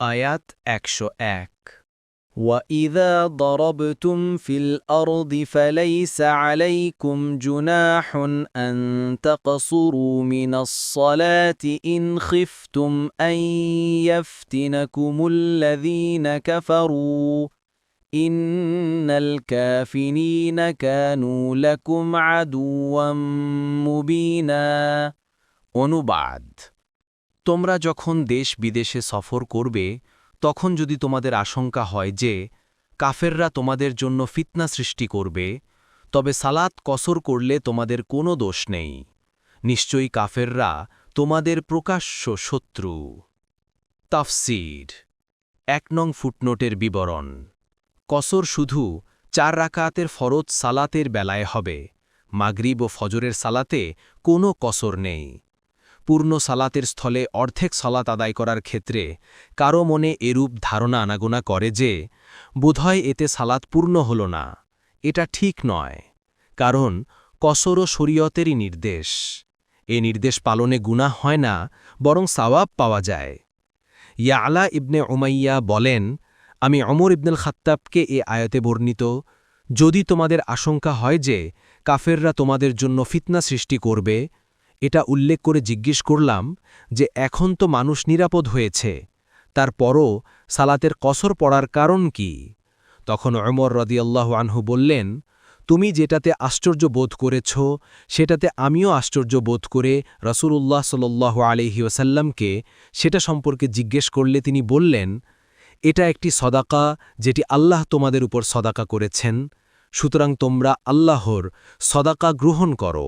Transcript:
আয়াত একশো এক وَإِذَا ضَرَبْتُمْ فِي الْأَرْضِ فَلَيْسَ عَلَيْكُمْ جُنَاحٌ أَن تَقْصُرُوا مِنَ الصَّلَاةِ إِنْ خِفْتُمْ أَن يَفْتِنَكُمُ الَّذِينَ كَفَرُوا إِنَّ الْكَافِرِينَ كَانُوا لَكُمْ عَدُوًّا مُبِينًا অনুবাদ তোমরা যখন দেশ বিদেশে সফর করবে, তখন যদি তোমাদের আশঙ্কা হয় যে, কাফেররা তোমাদের জন্য ফিতনা সৃষ্টি করবে, তবে সালাত কসর করলে তোমাদের কোনো দোষ নেই। নিশ্চয়ই কাফেররা তোমাদের প্রকাশ্য শত্রু। তাফসির, এক নং ফুটনোটের বিবরণ। কসর শুধু চার রাকাতের ফরজ সালাতের বেলায় হবে, মাগরিব ও ফজরের সালাতে কোনো কসর নেই। পূর্ণ সালাতের স্থলে অর্ধেক সালাত আদায় করার ক্ষেত্রে কারও মনে এরূপ ধারণা আনাগোনা করে যে, বোধহয় এতে সালাত পূর্ণ হল না। এটা ঠিক নয়। কারণ, কসর ও শরীয়তেরই নির্দেশ। এ নির্দেশ পালনে গুনাহ হয় না, বরং সাওয়াব পাওয়া যায়। ইয়ালা ইবনে ওমাইয়া বলেন, আমি অমর ইবনুল খাত্তাবকে এ আয়তে বর্ণিত, যদি তোমাদের আশঙ্কা হয় যে, কাফেররা তোমাদের জন্য ফিতনা সৃষ্টি করবে এটা উল্লেখ করে জিজ্ঞেস করলাম যে, এখন তো মানুষ নিরাপদ হয়েছে, তারপরও সালাতের কসর পড়ার কারণ কি? তখন অমর রদিয়াল্লাহ আনহু বললেন, তুমি যেটাতে আশ্চর্য বোধ করেছ, সেটাতে আমিও আশ্চর্য বোধ করে রসুলুল্লাহ সাল আলহি ওসাল্লামকে সেটা সম্পর্কে জিজ্ঞেস করলে তিনি বললেন, এটা একটি সদাকা যেটি আল্লাহ তোমাদের উপর সদাকা করেছেন, সুতরাং তোমরা আল্লাহর সদাকা গ্রহণ করো